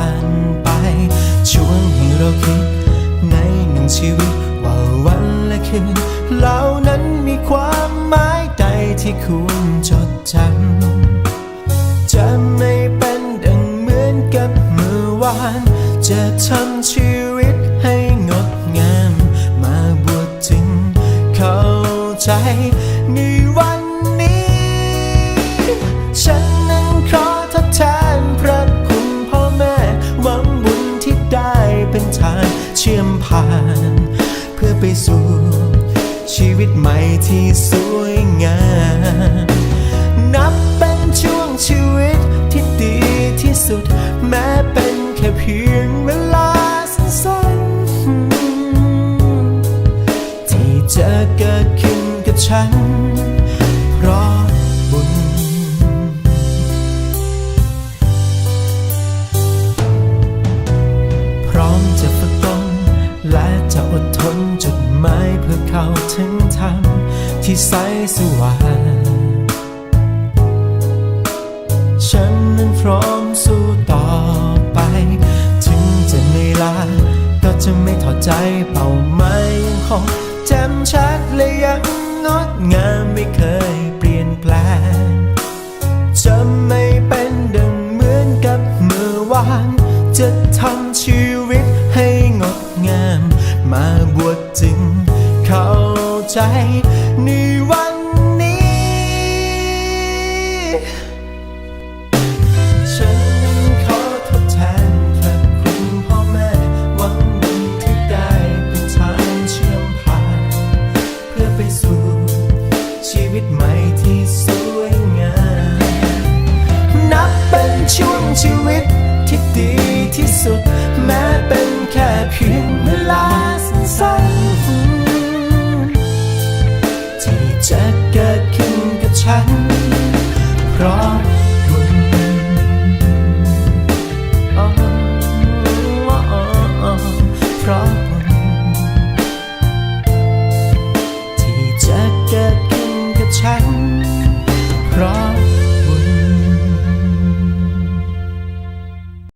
านไปช่วงที่เราคิดในหนึ่งชีวิตว่าวันและคืนเหล่านั้นมีความหมายใดที่คุณจดจำจะไม่เป็นดังเหมือนกับเมื่อวาน จะทำชีวิตให้งดงาม มาบวชจึงเข้าใจในวันนี้ฉัน ผ่าน เพื่อไปสู่ชีวิตใหม่ที่สวยงาม นับเป็นช่วงชีวิตที่ดีที่สุด แม้เป็นแค่เพียงเวลาสั้นๆที่จะเกิดขึ้นกับฉัน จะอดทนจุดหมายเพื่อเข้าถึงธรรมที่ใสสว่างฉันนั้นพร้อมสู้ต่อไป ถึงจะเหนื่อยล้าก็จะไม่ถอดใจเป้าหมายยังคงแจ่มชัดและยังงดงามไม่เคยเปลี่ยนแปลงจะไม่เป็นดังเหมือนกับเมื่อวาน จะทำชีวิต มาบวชจึงเข้าใจในวันนี้ ฉันขอทดแทนพระคุณพ่อแม่วันหนึ่งที่ได้เป็นทางเชื่อมผ่าน เพื่อไปสู่ชีวิตใหม่ที่สวยงาม นับเป็นช่วงชีวิตที่ดีที่สุด จะเกิดขึ้นกับฉัน เพราะ